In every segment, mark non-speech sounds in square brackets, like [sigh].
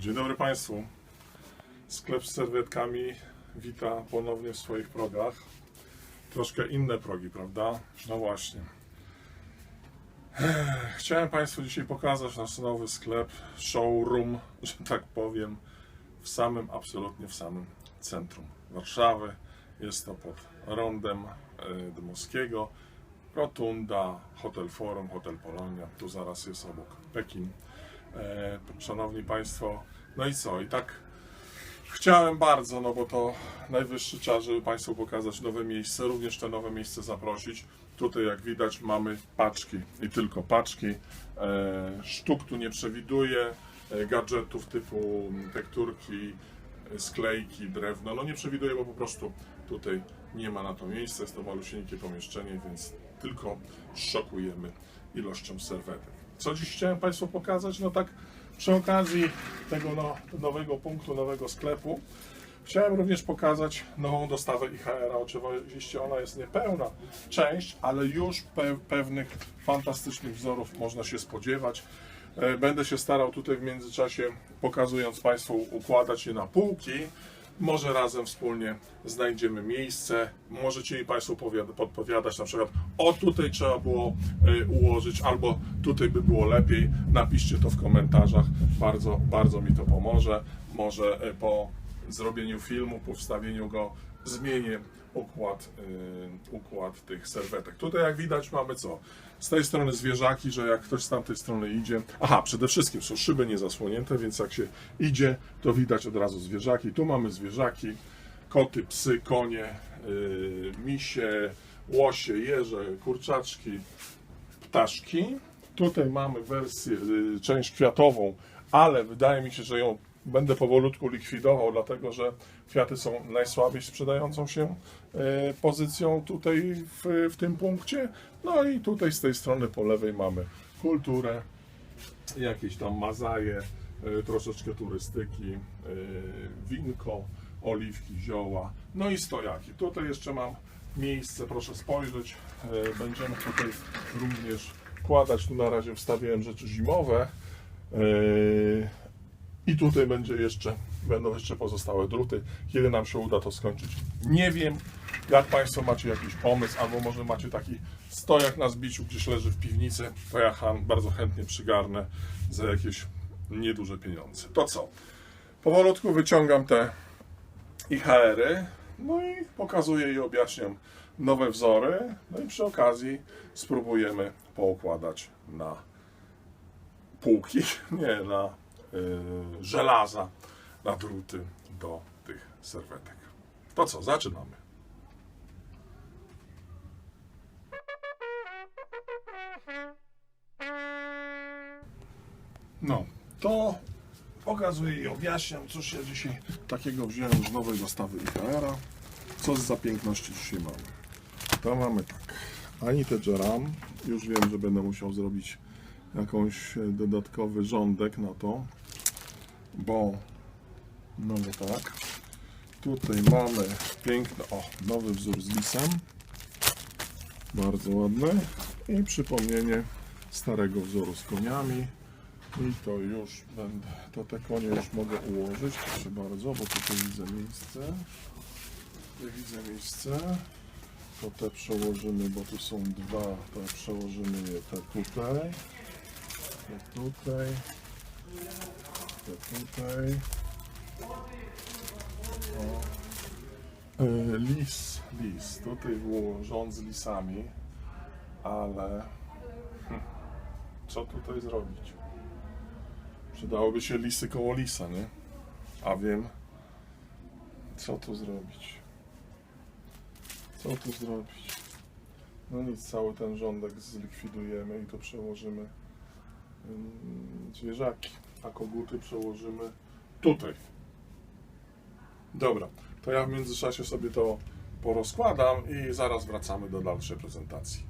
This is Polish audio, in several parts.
Dzień dobry Państwu. Sklep z serwetkami wita ponownie w swoich progach. Troszkę inne progi, prawda? No właśnie. Chciałem Państwu dzisiaj pokazać nasz nowy sklep, showroom, że tak powiem, w samym, absolutnie w samym centrum Warszawy. Jest to pod rondem e, Dmowskiego. Rotunda, Hotel Forum, Hotel Polonia. Tu zaraz jest obok Pekin. E, Szanowni Państwo, no i co? I tak chciałem bardzo, no bo to najwyższy czas, żeby Państwu pokazać nowe miejsce, również te nowe miejsce zaprosić. Tutaj, jak widać, mamy paczki i tylko paczki. E, Sztuk tu nie przewiduję, e, gadżetów typu tekturki, e, sklejki, drewno. No nie przewiduję, bo po prostu tutaj nie ma na to miejsca. Jest to malusieńkie pomieszczenie, więc tylko szokujemy ilością serwetek. Co dziś chciałem Państwu pokazać? No tak przy okazji tego no, nowego punktu, nowego sklepu chciałem również pokazać nową dostawę IHR. Oczywiście ona jest niepełna część, ale już pe pewnych fantastycznych wzorów można się spodziewać. E, Będę się starał tutaj w międzyczasie, pokazując Państwu, układać je na półki. Może razem wspólnie znajdziemy miejsce. Możecie mi Państwo powiada- podpowiadać, na przykład, o tutaj trzeba było y, ułożyć, albo tutaj by było lepiej. Napiszcie to w komentarzach. Bardzo, bardzo mi to pomoże. Może y, po zrobieniu filmu, po wstawieniu go, zmienię układ, y, układ tych serwetek. Tutaj, jak widać, mamy co? Z tej strony zwierzaki, że jak ktoś z tamtej strony idzie. Aha, przede wszystkim są szyby niezasłonięte, więc jak się idzie, to widać od razu zwierzaki. Tu mamy zwierzaki, koty, psy, konie, yy, misie, łosie, jeże, kurczaczki, ptaszki. Tutaj mamy wersję, y, część kwiatową, ale wydaje mi się, że ją będę powolutku likwidował, dlatego że kwiaty są najsłabiej sprzedającą się y, pozycją tutaj w, w tym punkcie. No i tutaj z tej strony po lewej mamy kulturę, jakieś tam mazaje, y, troszeczkę turystyki, y, winko, oliwki, zioła, no i stojaki. Tutaj jeszcze mam miejsce, proszę spojrzeć. Będziemy tutaj również kładać, tu na razie wstawiłem rzeczy zimowe. I tutaj będzie jeszcze, będą jeszcze pozostałe druty. Kiedy nam się uda to skończyć? Nie wiem. Jak Państwo macie jakiś pomysł, albo może macie taki stojak na zbiciu, gdzieś leży w piwnicy, to ja bardzo chętnie przygarnę za jakieś nieduże pieniądze. To co? Powolutku wyciągam te IHR-y, no i pokazuję i objaśniam nowe wzory, no i przy okazji spróbujemy poukładać na półki, [laughs] nie, na żelaza, na druty do tych serwetek. To co, zaczynamy. No, to pokazuję i objaśniam, cóż ja dzisiaj takiego wziąłem z nowej dostawy IKR-a. Co za piękności dzisiaj mamy. To mamy tak. Anite Jeram. Już wiem, że będę musiał zrobić jakąś dodatkowy rządek na to, bo no bo tak. Tutaj mamy piękny, o, nowy wzór z lisem. Bardzo ładny. I przypomnienie starego wzoru z koniami. I to już będę, to te konie już mogę ułożyć, proszę bardzo, bo tutaj widzę miejsce. Tutaj widzę miejsce. To te przełożymy, bo tu są dwa, to przełożymy je te tutaj. Te tutaj. Te tutaj. O. E, Lis, lis. Tutaj było rząd z lisami, ale hm, co tutaj zrobić? Przydałoby się lisy koło lisa, nie? A wiem, co tu zrobić. Co tu zrobić? No nic, cały ten rządek zlikwidujemy i to przełożymy ym, zwierzaki, a koguty przełożymy tutaj. Dobra, to ja w międzyczasie sobie to porozkładam i zaraz wracamy do dalszej prezentacji.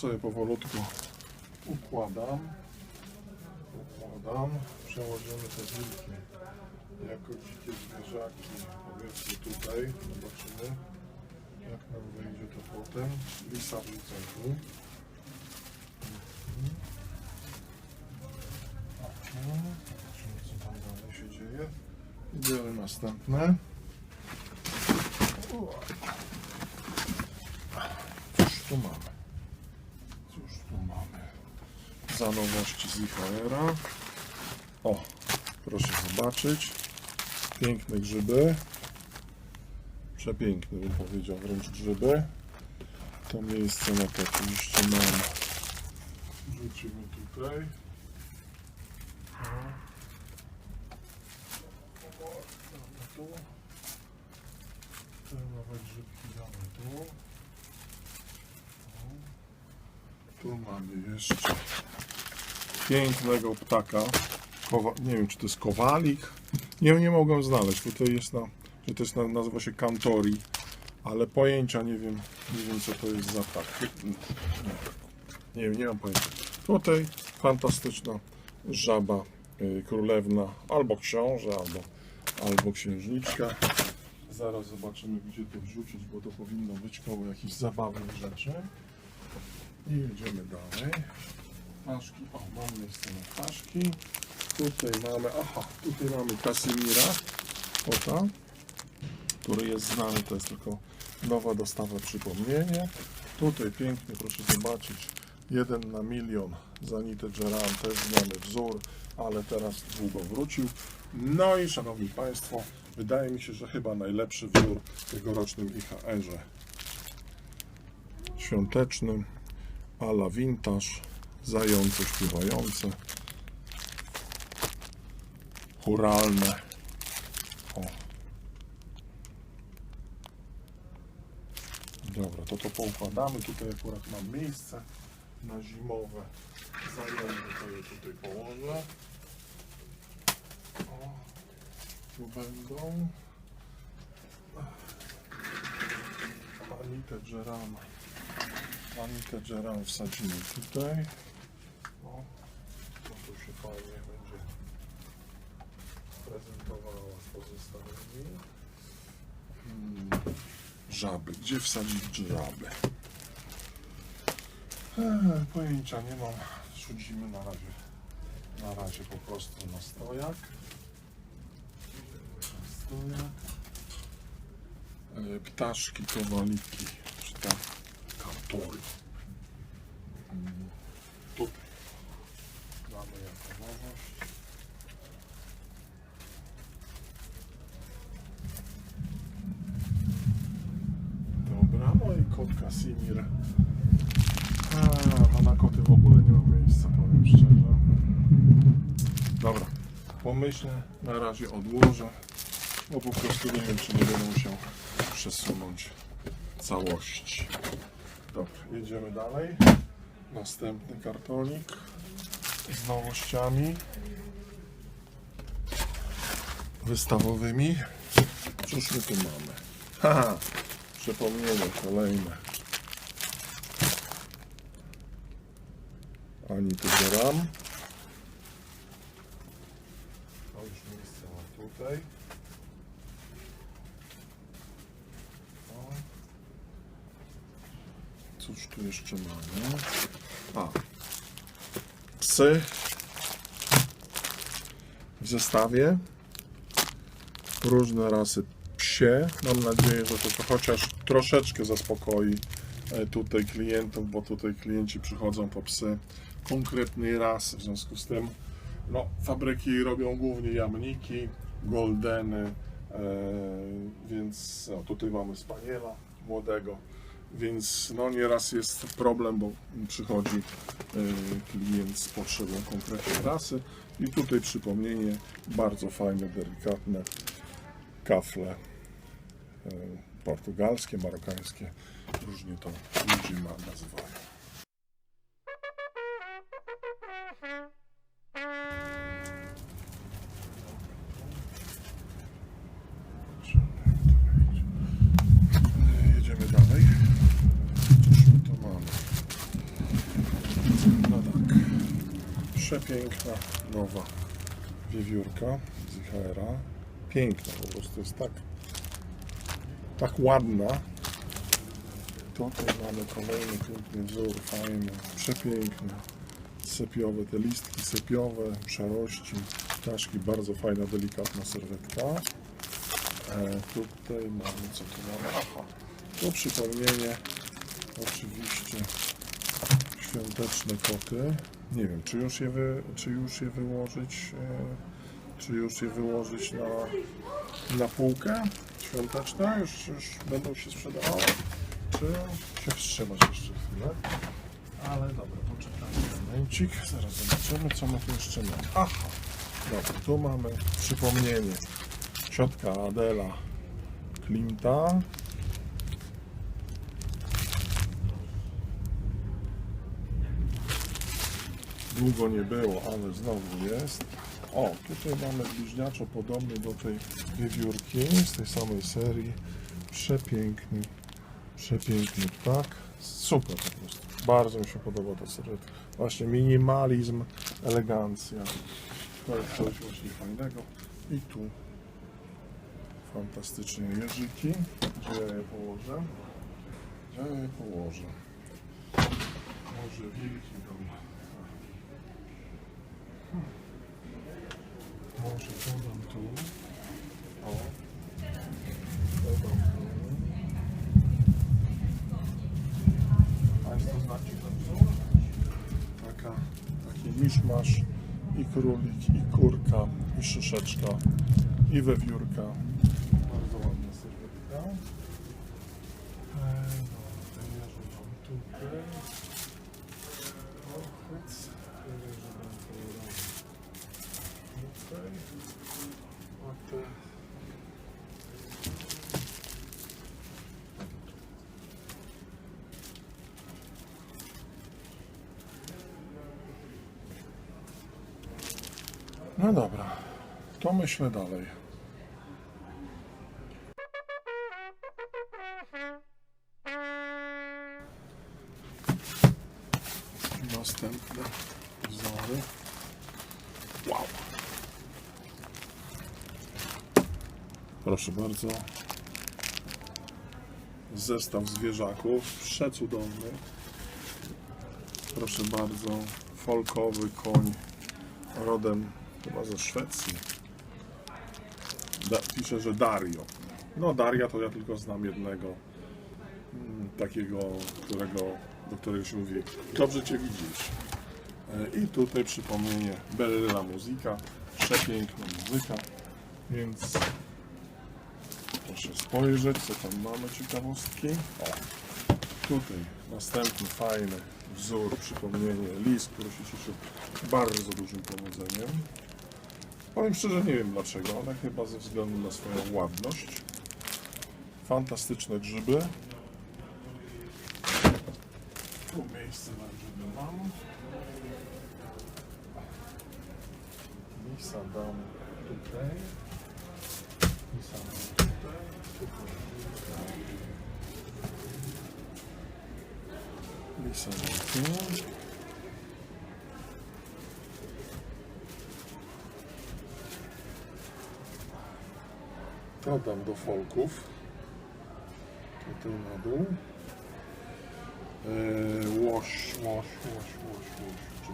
Sobie powolutku układam. Układam. Przełożymy te wilki jako dzikie zwierzaki. Powiedzmy tutaj. Zobaczymy, jak nam wyjdzie to potem. Lisa. Mhm. Mhm. Zobaczymy, co tam dalej się dzieje. Biorę następne. O. Cóż tu mamy? Cóż tu mamy? Za nowości z. O, proszę zobaczyć. Piękne grzyby. Przepiękne bym powiedział, wręcz grzyby. To miejsce na to oczywiście mam. Rzucimy tutaj. Tu. Te tu. Tu mamy jeszcze pięknego ptaka. Kowa nie wiem, czy to jest kowalik. Nie, nie mogłem znaleźć. Tutaj jest na, że to jest na, nazywa się kantori, ale pojęcia nie wiem, nie wiem co to jest za ptak. Nie, wiem, nie mam pojęcia. Tutaj fantastyczna żaba y, królewna, albo książę, albo, albo księżniczka. Zaraz zobaczymy, gdzie to wrzucić, bo to powinno być koło jakichś zabawnych rzeczy. I jedziemy dalej. Ptaszki, o, mam miejsce na ptaszki. Tutaj mamy, aha, tutaj mamy Kasimira, kota, który jest znany, to jest tylko nowa dostawa przypomnienie. Tutaj pięknie, proszę zobaczyć, jeden na milion Zanite Geran, też znany wzór, ale teraz długo wrócił. No i szanowni Państwo, wydaje mi się, że chyba najlepszy wzór w tegorocznym IHR-ze świątecznym, ala vintage, zające śpiewające, churalne. O. Dobra, to to poukładamy. Tutaj akurat mam miejsce na zimowe zające, to je tutaj położę. O, tu będą. Anitę Gerana. Anitę Geran wsadzimy tutaj. Fajnie będzie prezentowała pozostałymi. Hmm, żaby. Gdzie wsadzić żaby? Eee, pojęcia nie mam. Rzucimy na razie. Na razie po prostu na stojak. Na stojak. E, Ptaszki, kowaliki, czy tam kantory. Mm, Tutaj mamy jako nowość. Dobra, no i kot Casimir. A, no na koty w ogóle nie ma miejsca, powiem szczerze. Dobra, pomyślę, na razie odłożę, bo po prostu nie wiem, czy nie będę musiał przesunąć całości. Dobra, jedziemy dalej. Następny kartonik z nowościami wystawowymi. Cóż my tu mamy? Haha, przypomnienie kolejne. Ani tu gram. To już miejsce mam tutaj. O. Cóż tu jeszcze mamy? A. Psy w zestawie. Różne rasy psie. Mam nadzieję, że to, to chociaż troszeczkę zaspokoi e, tutaj klientów, bo tutaj klienci przychodzą po psy konkretnej rasy. W związku z tym no, fabryki robią głównie jamniki, goldeny, e, więc tutaj mamy spaniela młodego. Więc no nieraz jest problem, bo przychodzi y, klient z potrzebą konkretnej rasy i tutaj przypomnienie, bardzo fajne, delikatne kafle y, portugalskie, marokańskie, różnie to ludzie nazywają. Przepiękna, nowa wiewiórka z IHR-a. Piękna, po prostu jest tak, tak ładna. Tutaj mamy kolejny piękny wzór, fajny, przepiękny. Sepiowe, te listki sepiowe, przerości, ptaszki, bardzo fajna, delikatna serwetka. E, tutaj mamy, co tu mamy? Aha, to przypomnienie, oczywiście świąteczne koty. Nie wiem, czy już je, wy, czy już je wyłożyć, e, czy już je wyłożyć na, na półkę świąteczne? Już, już będą się sprzedawały? Czy się wstrzymać jeszcze chwilę? Ale dobra, poczekamy momencik, zaraz zobaczymy, co my tu jeszcze mamy. Aha, dobra, tu mamy przypomnienie. Ciotka Adela Klimta. Długo nie było, ale znowu jest. O, tutaj mamy bliźniaczo podobny do tej wiewiórki z tej samej serii. Przepiękny, przepiękny ptak. Super po prostu. Bardzo mi się podoba ta serwetka. Właśnie minimalizm, elegancja. To jest coś właśnie fajnego. I tu fantastycznie jeżyki. Gdzie ja je położę? Gdzie ja je położę? Może wilki tam. Hmm. Może podam tu. O. Państwo znacie wzór? Taka, taki miszmasz i królik, i kurka, i szyszeczka, i wewiórka. Bardzo ładna serwetka. Ej, no, te jeże mam tutaj. O, hyc. Te jeże mam kolorowe. Tutaj. A te... No dobra, to myślę dalej. Następne wzory. Wow. Proszę bardzo. Zestaw zwierzaków. Przecudowny. Proszę bardzo. Folkowy koń rodem chyba ze Szwecji. Da, pisze, że Dario. No Daria to ja tylko znam jednego mm, takiego, którego, do którego się mówi dobrze Cię widzisz. E, I tutaj przypomnienie Bella Muzyka, przepiękna muzyka, więc proszę spojrzeć, co tam mamy ciekawostki. O, tutaj następny fajny wzór, przypomnienie, list, który się cieszy bardzo dużym powodzeniem. Powiem szczerze, nie wiem dlaczego, ale chyba ze względu na swoją ładność. Fantastyczne grzyby. Tu miejsce na grzyby mam. Lisa dam tutaj. Lisa dam tutaj. Lisa dam tu. To dam do folków. Tutaj na dół. Eee, łoś, łoś, łoś, łoś, łoś. Czy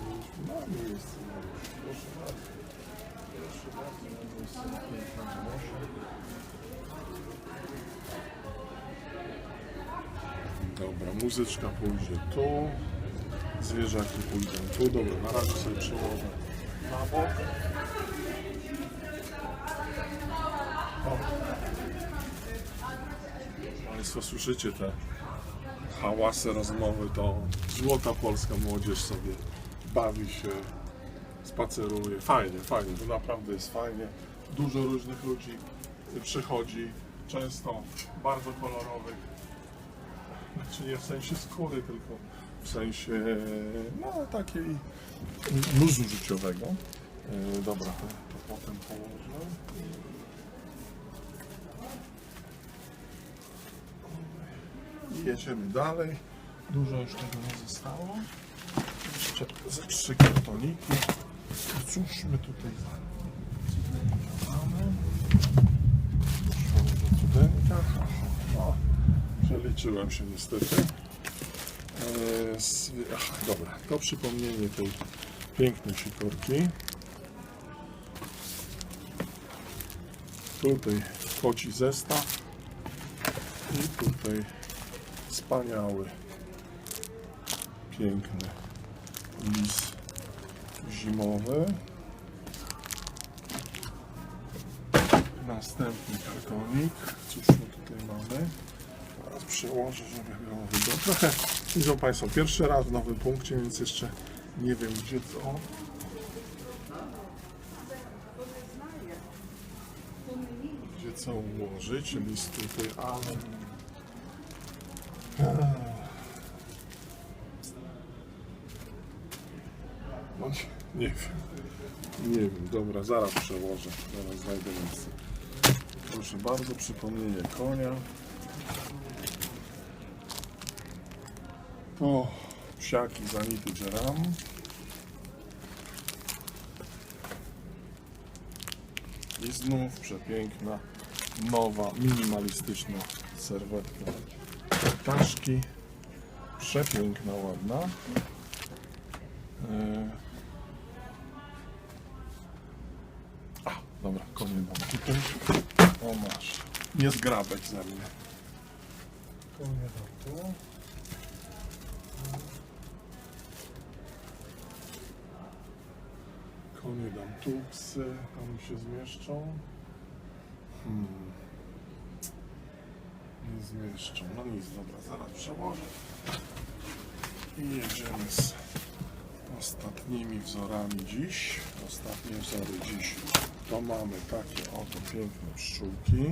mamy miejsce na łoś? Proszę bardzo. Proszę bardzo, mamy miejsce na łosia. Dobra, muzyczka pójdzie tu. Zwierzaki pójdą tu. Dobra, na razie sobie przełożę na bok. Państwo słyszycie te hałasy, rozmowy, to złota polska młodzież sobie bawi się, spaceruje. Fajnie, fajnie, to naprawdę jest fajnie. Dużo różnych ludzi przychodzi, często bardzo kolorowych. Znaczy nie w sensie skóry, tylko w sensie no, takiej luzu życiowego. E, Dobra, to, to potem położę. Jedziemy dalej. Dużo już tego nie zostało. Jeszcze ze trzy kartoniki. Cóż my tutaj mamy? Cudeńka. O, przeliczyłem się niestety. Z- Ach, dobra, to przypomnienie tej pięknej sikorki. Tutaj koci zestaw i tutaj wspaniały, piękny lis zimowy. Następny kartonik. Cóż my tutaj mamy? Teraz przełożę, żeby było widać. Trochę, widzą Państwo, pierwszy raz w nowym punkcie, więc jeszcze nie wiem gdzie co. Gdzie co ułożyć, list tutaj, ale... No nie, wiem. Nie wiem, dobra, zaraz przełożę. Zaraz znajdę miejsce. Proszę bardzo, przypomnienie konia. O, psiaki zanity dżeram. I znów przepiękna, nowa, minimalistyczna serwetka. Ptaszki. Przepiękna, ładna. E, A, dobra, konie dam tutaj. O, masz. Nie zgrabek ze mnie. Konie dam tu. Konie dam tu, psy tam się zmieszczą. Hmm. Nie zmieszczą. No nic, dobra, zaraz przełożę. I jedziemy z ostatnimi wzorami dziś. Ostatnie wzory dziś to mamy takie oto piękne pszczółki.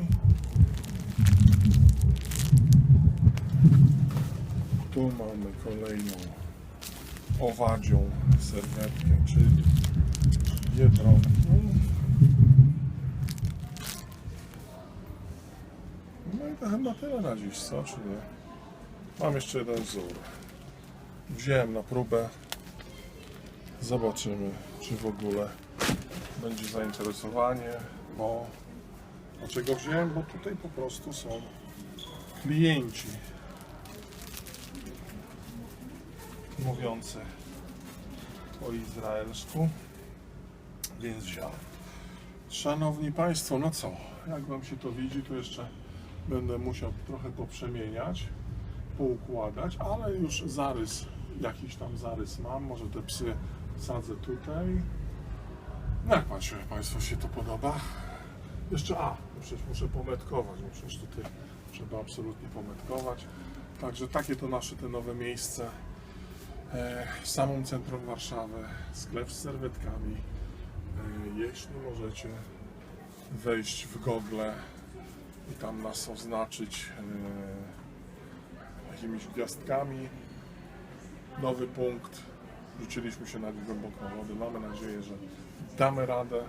Tu mamy kolejną owadzią serwetkę, czyli biedronkę. To chyba tyle na dziś, co? Czy nie? Mam jeszcze jeden wzór. Wziąłem na próbę. Zobaczymy, czy w ogóle będzie zainteresowanie, bo dlaczego wziąłem? Bo tutaj po prostu są klienci mówiący po izraelsku, więc wziąłem. Szanowni Państwo, no co, jak Wam się to widzi, to jeszcze będę musiał trochę poprzemieniać, poukładać, ale już zarys, jakiś tam zarys mam, może te psy sadzę tutaj. No jak patrzę, Państwu się to podoba? Jeszcze, a, przecież muszę pometkować, bo przecież tutaj trzeba absolutnie pometkować. Także takie to nasze te nowe miejsce. E, w samym centrum Warszawy, sklep z serwetkami. E, jeśli możecie wejść w Google i tam nas oznaczyć e, jakimiś gwiazdkami. Nowy punkt. Rzuciliśmy się na głęboką wodę. Mamy nadzieję, że damy radę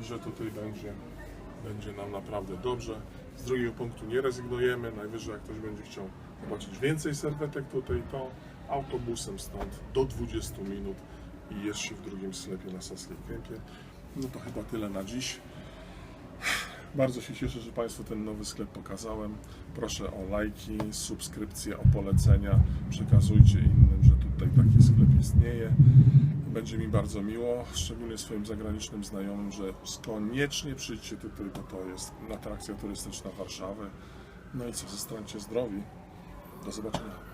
i że tutaj będzie, będzie nam naprawdę dobrze. Z drugiego punktu nie rezygnujemy. Najwyżej jak ktoś będzie chciał zobaczyć więcej serwetek tutaj, to autobusem stąd do 20 minut i jest się w drugim sklepie na Saskiej Kępie. No to chyba tyle na dziś. Bardzo się cieszę, że Państwu ten nowy sklep pokazałem. Proszę o lajki, subskrypcje, o polecenia. Przekazujcie innym, że tutaj taki sklep istnieje. Będzie mi bardzo miło, szczególnie swoim zagranicznym znajomym, że koniecznie przyjdźcie tutaj, bo to jest atrakcja turystyczna Warszawy. No i co, zostańcie zdrowi. Do zobaczenia.